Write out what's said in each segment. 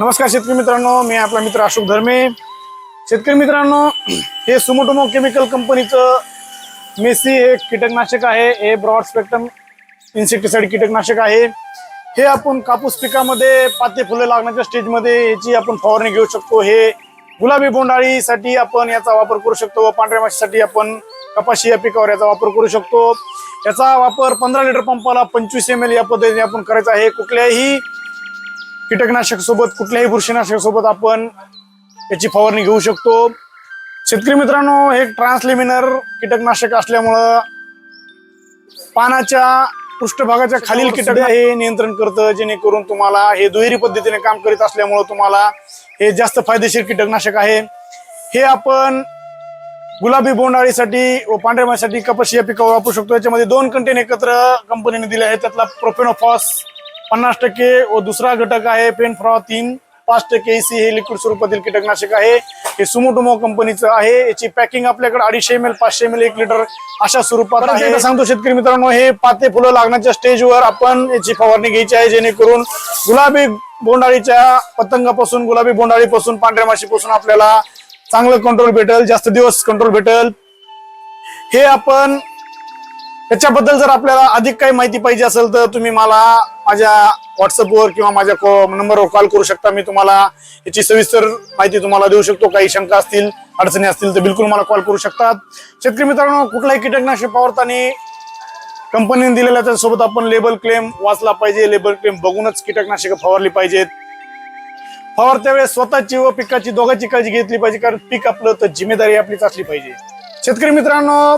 नमस्कार शेतकरी मित्रांनो मी आपला मित्र अशोक धर्मे. शेतकरी मित्रांनो हे सुमोटोमो केमिकल कंपनीचं मेसी हे कीटकनाशक आहे. हे ब्रॉड स्पेक्ट्रम इन्सेक्टिसाइड कीटकनाशक आहे. हे आपण कापूस पिकामध्ये पाते फुलं लागण्याच्या स्टेजमध्ये याची आपण फवारणी घेऊ शकतो. हे गुलाबी बोंडाळीसाठी आपण याचा वापर करू शकतो व पांढऱ्या माशीसाठी आपण कपाशी या पिकावर याचा वापर करू शकतो. याचा वापर पंधरा लिटर पंपाला पंचवीस एम एल या पद्धतीने आपण करायचा आहे. कुठल्याही कीटकनाशक सोबत कुठल्याही बुरशीनाशक सोबत आपण याची फवारणी घेऊ शकतो. शेतकरी मित्रांनो हे ट्रान्सलेमिनर कीटकनाशक असल्यामुळं पानाच्या पृष्ठभागाच्या खालील कीटक हे नियंत्रण करतं जेणेकरून तुम्हाला हे दुहेरी पद्धतीने काम करीत असल्यामुळं तुम्हाला हे जास्त फायदेशीर कीटकनाशक आहे. हे आपण गुलाबी बोंडाळीसाठी व पांढऱ्या कपाशी या पिकावर वापरू शकतो. याच्यामध्ये दोन कंटेन एकत्र कंपनीने दिले आहेत. त्यातला प्रोफेनोफॉस पन्नास टक्के व दुसरा घटक आहे पेनफ्रॉ तीन. पाच टक्के सी हे लिक्विड स्वरूपातील कीटकनाशक आहे. हे सुमोटोमो कंपनीचं आहे. याची पॅकिंग आपल्याकडे अडीचशे एम एल पाचशे एम एल एक लिटर अशा स्वरूपात सांगतो शेतकरी मित्रांनो हे पाते फुलं लागण्याच्या स्टेजवर आपण याची फवारणी घ्यायची आहे. जेणेकरून गुलाबी बोंडाळीच्या पतंगापासून गुलाबी बोंडाळीपासून पांढऱ्या माशीपासून आपल्याला चांगलं कंट्रोल भेटेल जास्त दिवस कंट्रोल भेटेल. हे आपण त्याच्याबद्दल जर आपल्याला अधिक काही माहिती पाहिजे असेल तर तुम्ही मला माझ्या व्हॉट्सअपवर किंवा माझ्या नंबरवर कॉल करू शकता. मी तुम्हाला याची सविस्तर माहिती तुम्हाला देऊ शकतो. काही शंका असतील अडचणी असतील तर बिलकुल मला कॉल करू शकतात. शेतकरी मित्रांनो कुठलाही कीटकनाशक फवारताना कंपनीने दिलेल्या त्यासोबत आपण लेबल क्लेम वाचला पाहिजे. लेबल क्लेम बघूनच कीटकनाशक फवारली पाहिजेत. फवारत्या वेळेस स्वतःची व पिकाची दोघांची काळजी घेतली पाहिजे कारण पीक आपलं तर जिम्मेदारी आपलीच असली पाहिजे. शेतकरी मित्रांनो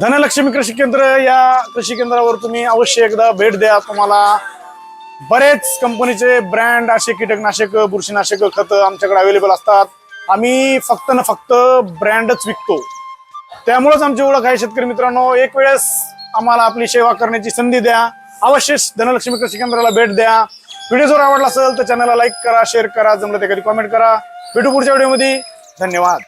धनलक्ष्मी कृषी केंद्र या कृषी केंद्रावर तुम्ही अवश्य एकदा भेट द्या. तुम्हाला बरेच कंपनीचे ब्रँड असे कीटकनाशक बुरशीनाशक खत आमच्याकडे अवेलेबल असतात. आम्ही फक्त ना फक्त ब्रँडच विकतो. त्यामुळेच आमची ओळख आहे शेतकरी मित्रांनो. एक वेळेस आम्हाला आपली सेवा करण्याची संधी द्या. अवश्य धनलक्ष्मी कृषी केंद्राला भेट द्या. व्हिडिओ जर आवडला असेल तर चॅनलला लाईक करा शेअर करा. जमलं ते कधी कॉमेंट करा. भेटू पुढच्या व्हिडिओमध्ये धन्यवाद.